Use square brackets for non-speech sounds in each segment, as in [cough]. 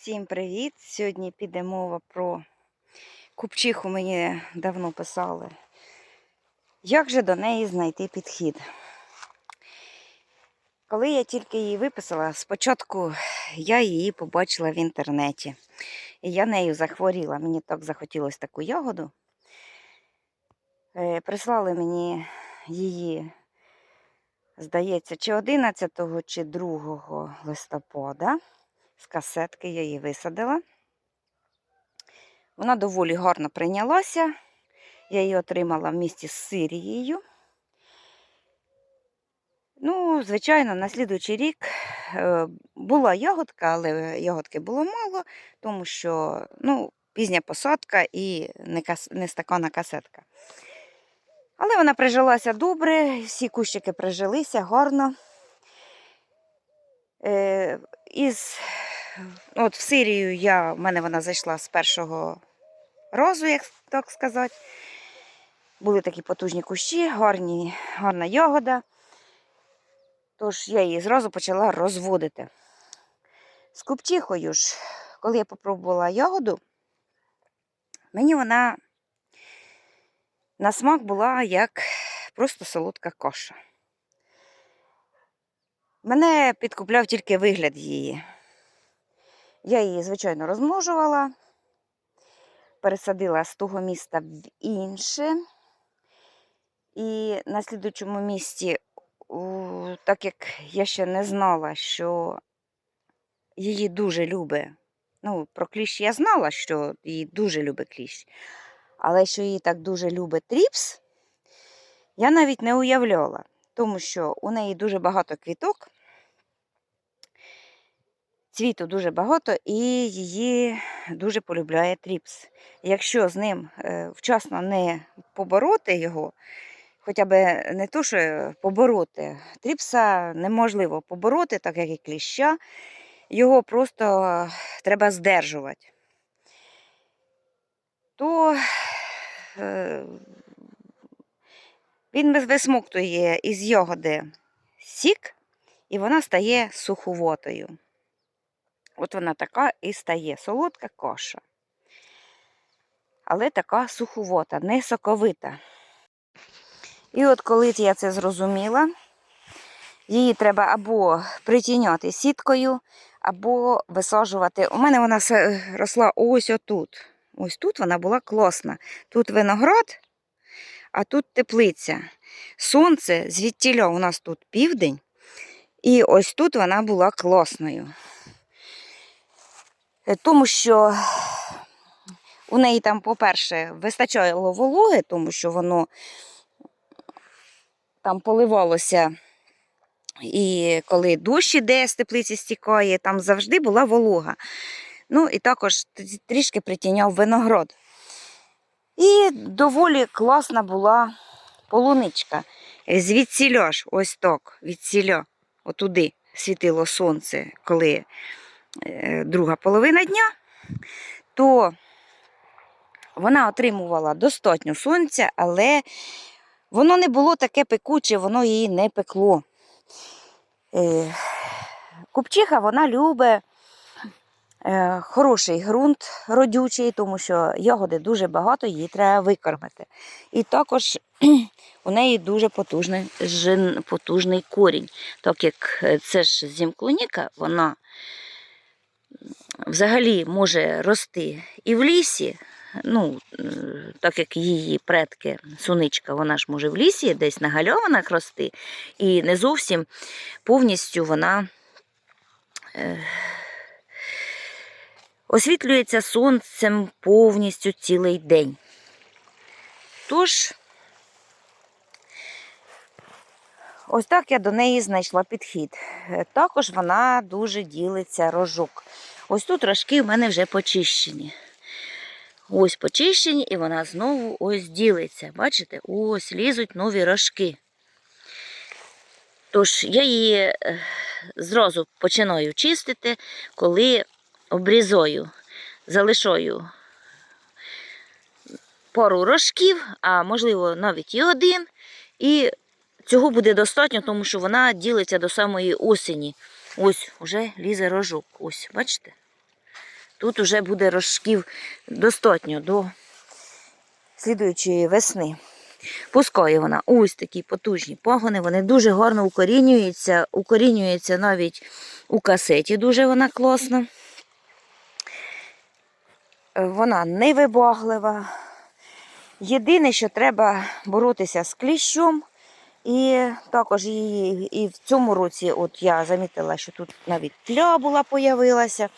Всім привіт! Сьогодні піде мова про купчиху мені давно писали. Як же до неї знайти підхід? Коли я тільки її виписала, спочатку я її побачила в інтернеті. І я нею захворіла. Мені так захотілося таку ягоду. Е, Прислали мені її, здається, чи 11, чи 2 листопада з касетки я її висадила. Вона доволі гарно прийнялася. Я її отримала в місті з Сирією. Ну, звичайно, на слідуючий рік е, була ягодка, але ягодки було мало, тому що ну, пізня посадка і не, кас... не стакана касетка. Але вона прижилася добре, всі кущики прижилися гарно. Із, от в Сирію я, в мене вона зайшла з першого разу, як так сказати. Були такі потужні кущі, гарні, гарна ягода. Тож я її зразу почала розводити. З купчихою ж, коли я попробувала ягоду, мені вона на смак була як просто солодка коша. Мене підкупляв тільки вигляд її. Я її, звичайно, розмножувала, пересадила з того міста в інше. І на слідучому місці, так як я ще не знала, що її дуже любить. Ну, про кліщ я знала, що її дуже любить кліщ. Але що її так дуже любить тріпс, я навіть не уявляла, тому що у неї дуже багато квіток, цвіту дуже багато, і її дуже полюбляє тріпс. Якщо з ним е, вчасно не побороти його, хоча б не то, що побороти, тріпса неможливо побороти, так як і кліща, його просто треба здержувати. То е, він висмоктує із ягоди сік, і вона стає суховатою. От вона така і стає солодка коша. Але така суховата, не соковита. І от коли я це зрозуміла, її треба або притіняти сіткою, або висаджувати. У мене вона росла ось отут. Ось тут вона була класна. Тут виноград, а тут теплиця. Сонце звідтіля у нас тут південь. І ось тут вона була класною. Е, Тому що у неї там, по-перше, вистачало вологи, тому що воно там поливалося. І коли дощ іде з теплиці стікає, там завжди була волога. Ну і також трішки притіняв виноград. І доволі класна була полуничка. Звідсіля ж, ось так, відсіля, отуди світило сонце, коли е, друга половина дня, то вона отримувала достатньо сонця, але воно не було таке пекуче, воно її не пекло. Е, Купчиха вона любить е, хороший ґрунт родючий, тому що ягоди дуже багато, її треба викормити. І також [clears throat] у неї дуже потужний, потужний корінь. Так як е, це ж зімклоніка, вона взагалі може рости і в лісі. Ну, е, так як її предки, суничка, вона ж може в лісі, десь на гальованах рости, і не зовсім повністю вона е, освітлюється сонцем повністю цілий день. Тож, ось так я до неї знайшла підхід. Е, Також вона дуже ділиться рожок. Ось тут рожки в мене вже почищені. Ось почищені, і вона знову ось ділиться. Бачите, ось лізуть нові рожки. Тож я її е, зразу починаю чистити, коли обрізаю, залишаю пару рожків, а можливо навіть і один. І цього буде достатньо, тому що вона ділиться до самої осені. Ось уже лізе рожок. Ось, бачите? Тут уже буде рожків достатньо до слідуючої весни. Пускає вона ось такі потужні пагони, вони дуже гарно укорінюються, укорінюються навіть у касеті, дуже вона класна. Вона невибаглива. Єдине, що треба боротися з кліщом. І також її і в цьому році от я замітила, що тут навіть тля була появилася,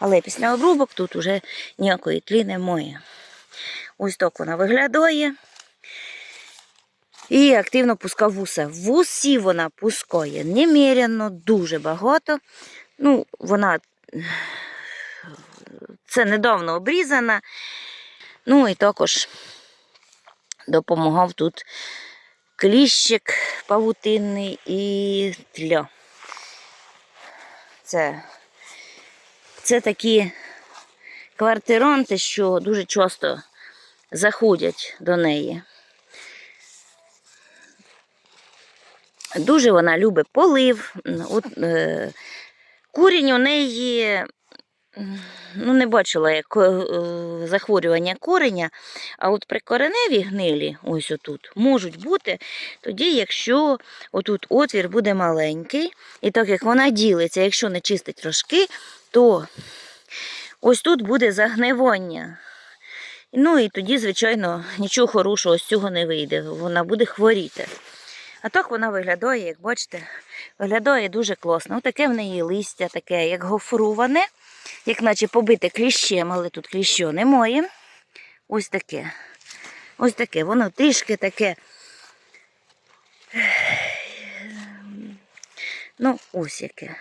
але після обрубок тут вже ніякої тлі немає. Ось так вона виглядає. І активно пускав вуса. Вусі вона пускає неміряно, дуже багато. Ну, вона це недавно обрізана. Ну і також допомагав тут кліщик павутинний і тля. Це, це такі квартиранти, що дуже часто заходять до неї. Дуже вона любить полив. От, е, курінь у неї ну, не бачила як е, захворювання кореня, а от при кореневій гнилі, ось отут, можуть бути тоді, якщо отут отвір буде маленький, і так як вона ділиться, якщо не чистить рожки, то ось тут буде загнивання. Ну і тоді, звичайно, нічого хорошого з цього не вийде. Вона буде хворіти. А так вона виглядає, як бачите, виглядає дуже класно. Отаке в неї листя, таке, як гофруване, як наче побите кліщем, але тут кліща немає. Ось таке. Ось таке. Воно трішки таке. Ну, ось яке.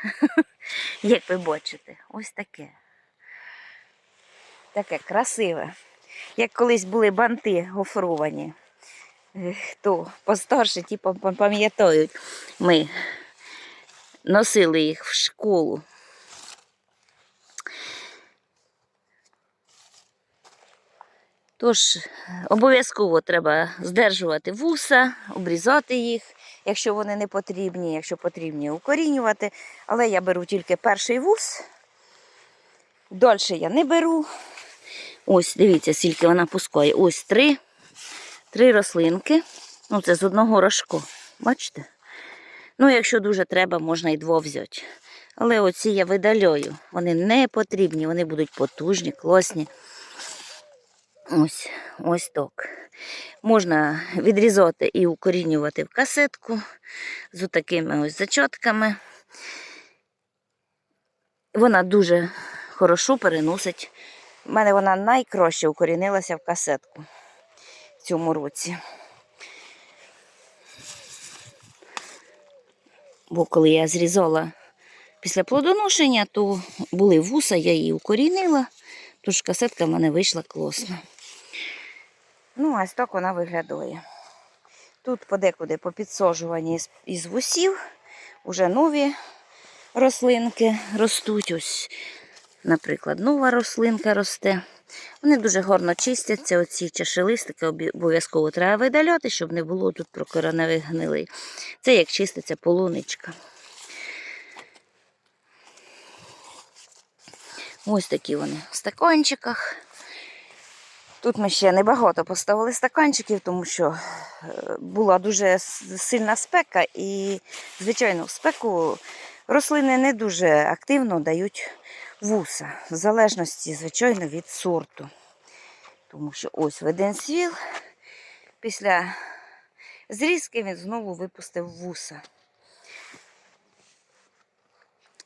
[laughs] Як ви бачите, ось таке. Таке красиве. Як колись були банти гофровані. Е, Хто постарше, ті пам- пам'ятають, ми носили їх в школу. Тож обов'язково треба здержувати вуса, обрізати їх, якщо вони не потрібні, якщо потрібні, укорінювати. Але я беру тільки перший вус. Далі я не беру. Ось, дивіться, скільки вона пускає. Ось три, три рослинки. Ну, це з одного рожку. Бачите? Ну, якщо дуже треба, можна і двох взяти. Але оці я видаляю. Вони не потрібні, вони будуть потужні, класні. Ось, ось так. Можна відрізати і укорінювати в касетку з такими ось зачотками. Вона дуже хорошо переносить. У мене вона найкраще укорінилася в касетку цьому році. Бо коли я зрізала після плодоношення, то були вуса, я її укорінила, тож касетка в мене вийшла класна. Ну, ось так вона виглядає. Тут подекуди по підсаджуванні із, із вусів вже нові рослинки ростуть. Ось, наприклад, нова рослинка росте. Вони дуже гарно чистяться, оці чашелистики обов'язково треба видаляти, щоб не було тут прокороневих гнилей. Це як чиститься полуничка. Ось такі вони в стаканчиках. Тут ми ще небагато поставили стаканчиків, тому що е, була дуже сильна спека, і, звичайно, в спеку рослини не дуже активно дають вуса, в залежності, звичайно, від сорту. Тому що ось один свіл, після зрізки він знову випустив вуса.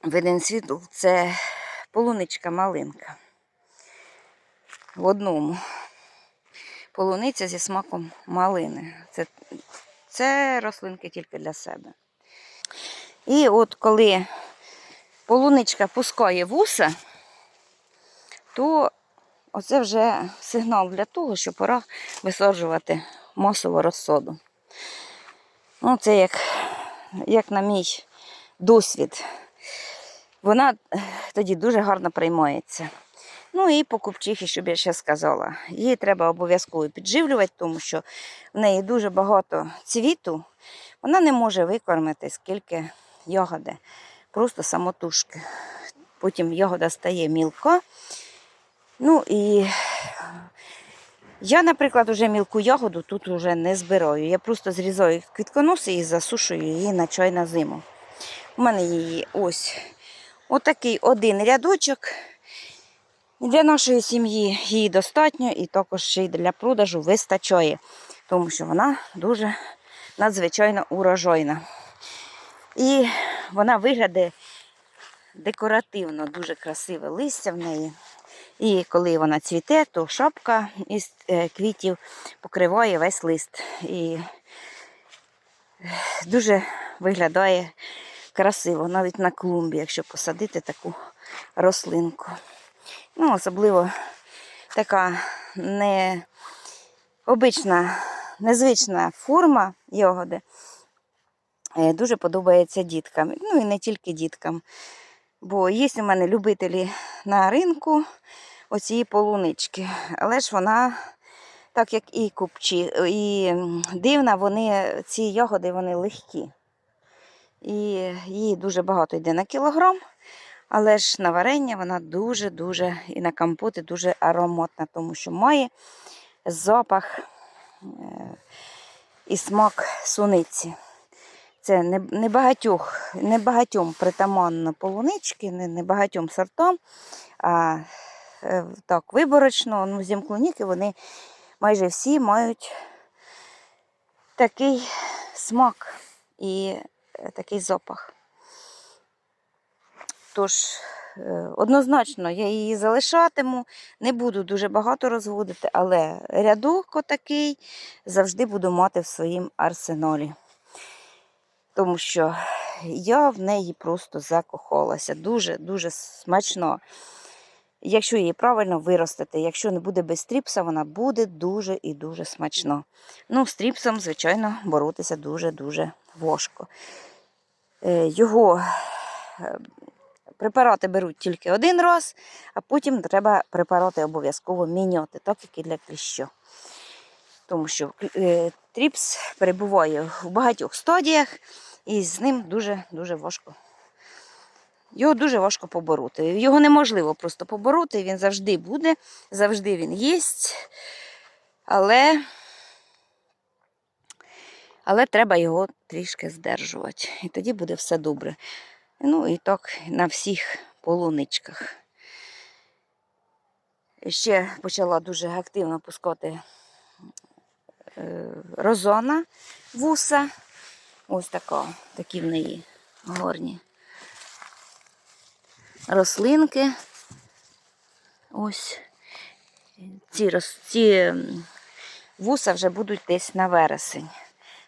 Виден світу це полуничка малинка. В одному полуниця зі смаком малини. Це, це рослинки тільки для себе. І от коли полуничка пускає вуса, то оце вже сигнал для того, що пора висаджувати масово розсоду. Ну, це як, як на мій досвід. Вона е, тоді дуже гарно приймається. Ну і покупчихи, щоб я ще сказала. Її треба обов'язково підживлювати, тому що в неї дуже багато цвіту. Вона не може викормити скільки ягоди, просто самотужки. Потім ягода стає мілка Ну і я, наприклад, уже мілку ягоду тут вже не збираю. Я просто зрізаю квітконоси і засушую її на чай на зиму. У мене її ось отакий один рядочок. Для нашої сім'ї її достатньо і також ще й для продажу вистачає, тому що вона дуже надзвичайно урожайна. І вона виглядає декоративно, дуже красиве листя в неї. І коли вона цвіте, то шапка із е, квітів покриває весь лист. І е, дуже виглядає красиво, навіть на клумбі, якщо посадити таку рослинку. Ну, особливо така необична, незвична форма ягоди. Е, Дуже подобається діткам. Ну і не тільки діткам. Бо є у мене любителі на ринку оцієї полунички. Але ж вона, так як і купчі, і дивна, вони, ці ягоди вони легкі. І її дуже багато йде на кілограм. Але ж на варення вона дуже-дуже і на компоти дуже ароматна, тому що має запах е, і смак суниці. Це не, не, багатьох, не багатьом притаманно полунички, не, не сортам, а е, так, виборочно, ну, земклоніки вони майже всі мають такий смак і е, такий запах. Тож, е, однозначно, я її залишатиму, не буду дуже багато розводити, але рядок отакий завжди буду мати в своїм арсеналі. Тому що я в неї просто закохалася. Дуже-дуже смачно. Якщо її правильно виростити, якщо не буде без стріпса, вона буде дуже і дуже смачно. Ну, стріпсом, звичайно, боротися дуже-дуже важко. Е, Його е, препарати беруть тільки один раз, а потім треба препарати обов'язково міняти, так як і для кліщу. Тому що е, тріпс перебуває в багатьох стадіях, і з ним дуже-дуже важко. Його дуже важко побороти. Його неможливо просто побороти, він завжди буде, завжди він є. Але, але треба його трішки здержувати. І тоді буде все добре. Ну і так на всіх полуничках. Ще почала дуже активно пускати розона вуса. Ось така, такі в неї горні рослинки. Ось ці, роз- ці вуса вже будуть десь на вересень.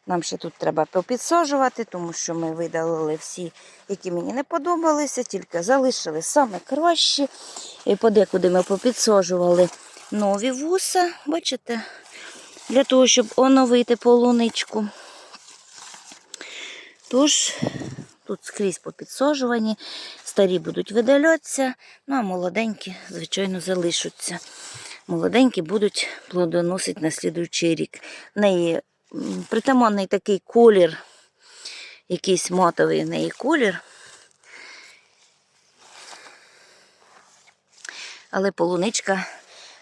Нам ще тут треба попідсаджувати, тому що ми видалили всі, які мені не подобалися, тільки залишили саме кращі. І подекуди ми попідсаджували нові вуса, бачите, для того, щоб оновити полуничку. Тож, тут скрізь попідсаджувані, старі будуть видалятися, ну а молоденькі, звичайно, залишаться. Молоденькі будуть плодоносити на слідуючий рік. В неї притаманний такий колір, якийсь матовий в неї колір. Але полуничка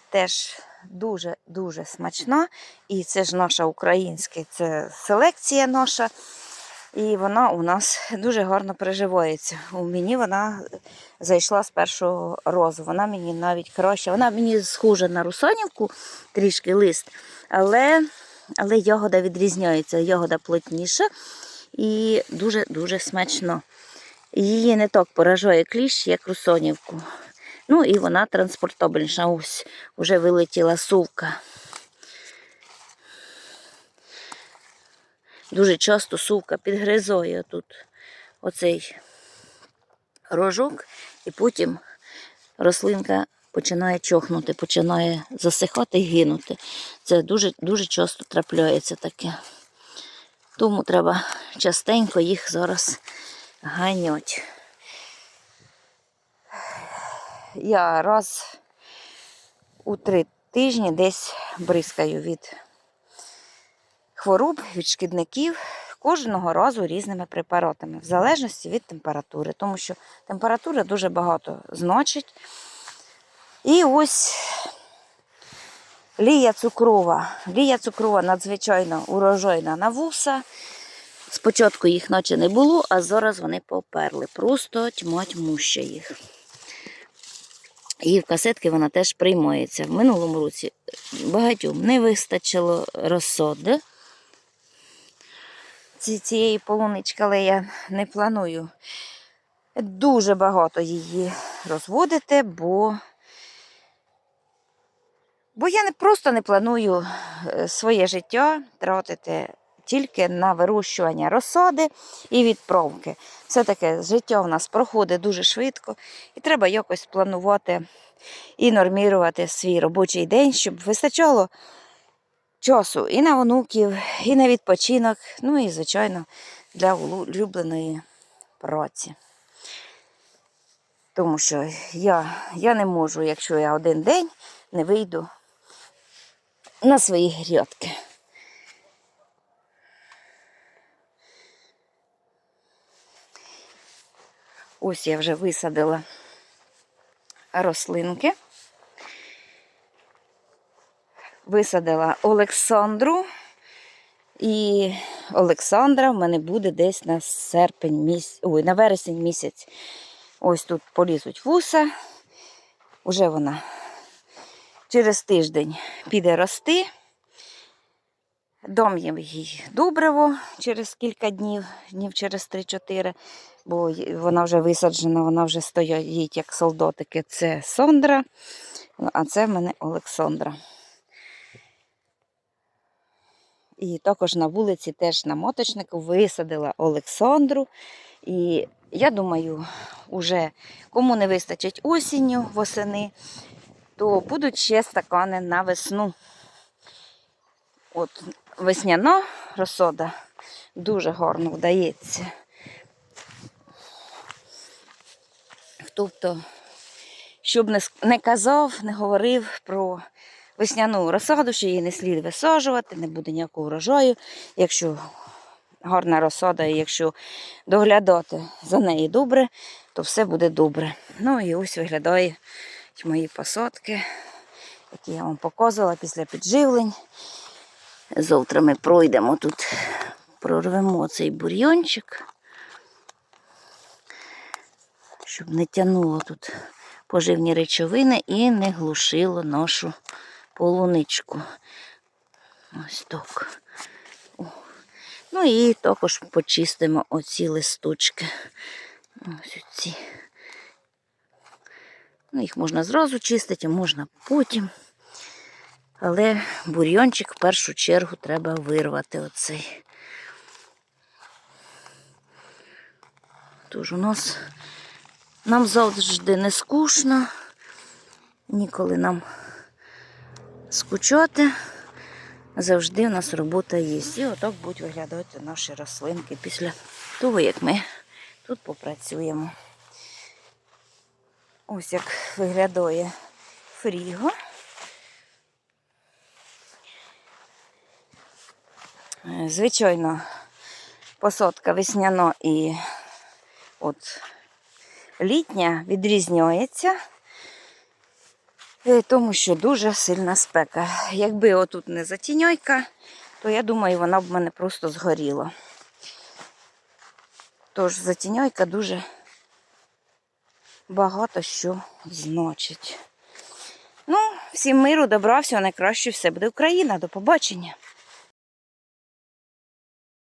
теж дуже-дуже смачна. І це ж наша українська, це селекція наша. І вона у нас дуже гарно приживається. У мені вона зайшла з першого розу. Вона мені навіть краща. Вона мені схожа на русанівку, трішки лист, але, але ягода відрізняється. Ягода плотніша і дуже-дуже смачно. Її не так поражає кліщ, як русонівку. Ну і вона транспортабельша. Ось вже вилетіла сувка. Дуже часто сувка підгризає тут оцей рожок, і потім рослинка починає чохнути, починає засихати і гинути. Це дуже, дуже часто трапляється таке. Тому треба частенько їх зараз ганять. Я раз у три тижні десь бризкаю від хвороб, від шкідників кожного разу різними препаратами, в залежності від температури. Тому що температура дуже багато значить. І ось лія цукрова. Лія цукрова надзвичайно урожайна на вуса. Спочатку їх наче не було, а зараз вони поперли. Просто тьма тьмуща їх. І в касетки вона теж приймається. В минулому році багатьом не вистачило розсоди. Ці, цієї полунички, але я не планую дуже багато її розводити, бо, бо я не просто не планую е, своє життя тратити тільки на вирощування розсади і відправки. Все-таки життя в нас проходить дуже швидко, і треба якось планувати і нормірувати свій робочий день, щоб вистачало часу і на онуків, і на відпочинок, ну і, звичайно, для улюбленої праці. Тому що я, я не можу, якщо я один день не вийду на свої грядки. Ось я вже висадила рослинки. Висадила Олександру. І Олександра в мене буде десь на серпень місяць, ой, на вересень місяць. Ось тут полізуть вуса. Уже вона через тиждень піде рости. Дом їм їй добриво через кілька днів, днів через 3-4, бо вона вже висаджена, вона вже стоїть як солдатики. Це Сондра, а це в мене Олександра. І також на вулиці, теж на моточнику висадила Олександру. І я думаю, уже кому не вистачить осінню, восени, то будуть ще стакани на весну. От весняна розсода дуже гарно вдається. Хто б то, щоб не, казав, не говорив про весняну розсаду, що її не слід висаджувати, не буде ніякого врожаю, якщо гарна розсада, і якщо доглядати за нею добре, то все буде добре. Ну і ось виглядають мої посадки, які я вам показувала після підживлень. Завтра ми пройдемо тут, прорвемо цей бур'йончик, щоб не тянуло тут поживні речовини і не глушило нашу полуничку. Ось так. О. Ну і також почистимо оці листочки. Ось оці. Ну, їх можна зразу чистити, а можна потім. Але бурйончик в першу чергу треба вирвати оцей. Тож у нас нам завжди не скучно, ніколи нам скучати. Завжди у нас робота є. І отак будуть виглядати наші рослинки після того, як ми тут попрацюємо. Ось як виглядає фріго. Звичайно, посадка весняна і от літня відрізняється, е, тому що дуже сильна спека. Якби отут не затіньойка, то я думаю, вона б в мене просто згоріла. Тож затіньойка дуже багато що значить. Ну, всім миру, добра, всього найкращого, все буде Україна. До побачення.